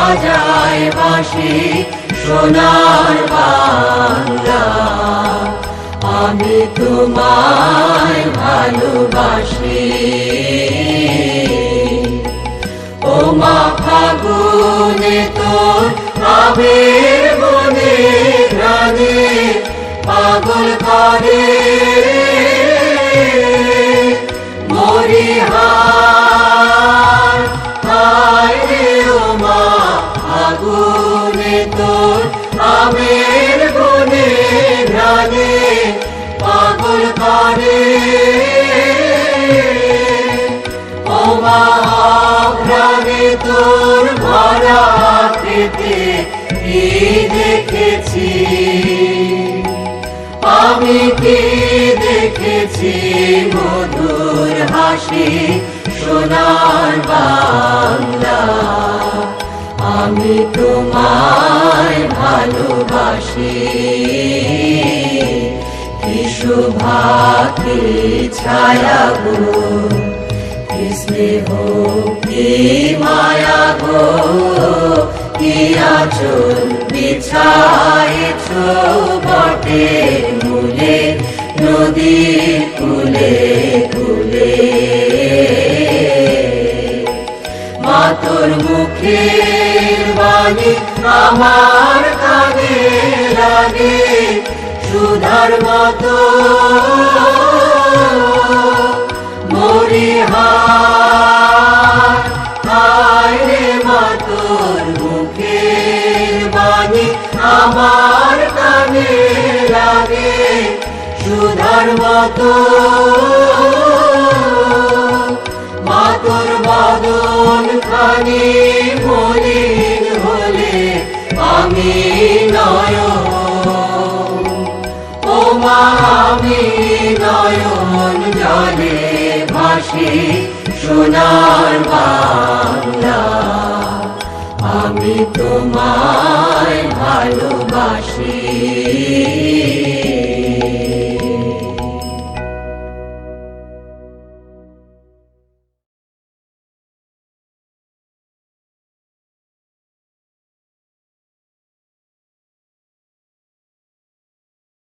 বাজায় বাসি সোনার বাংলা। আমি তোমায় ভালোবাসি। ও মা ফাগুনে তোর আবির বনে প্রাণে পাগল করে। মরিহার আমের বনে প্রাণে পাগল করে ও মা তোর ভরা পেতে কি দেখেছি? আমি কি দেখেছি মধুর হাসি সোনার বাংলা? আমি তোমায় ভালোবাসি। কি শোভা ছায়া গো? কি স্নেহ, কি মায়া গো? কি আচল বিছাইছ বটের মূলে নদীর কুলে কুলে মাতর মুখের বাণী, আমার কানে লাগে সুধার মতো। মরিহার মাতর মুখের বাণী, আমার কানে লাগে সুধার মতো। মাতর বদন খানি আমি নয়ন ও মা আমি নয়ন সোনার বাংলা আমি তোমায় ভালোবাসি।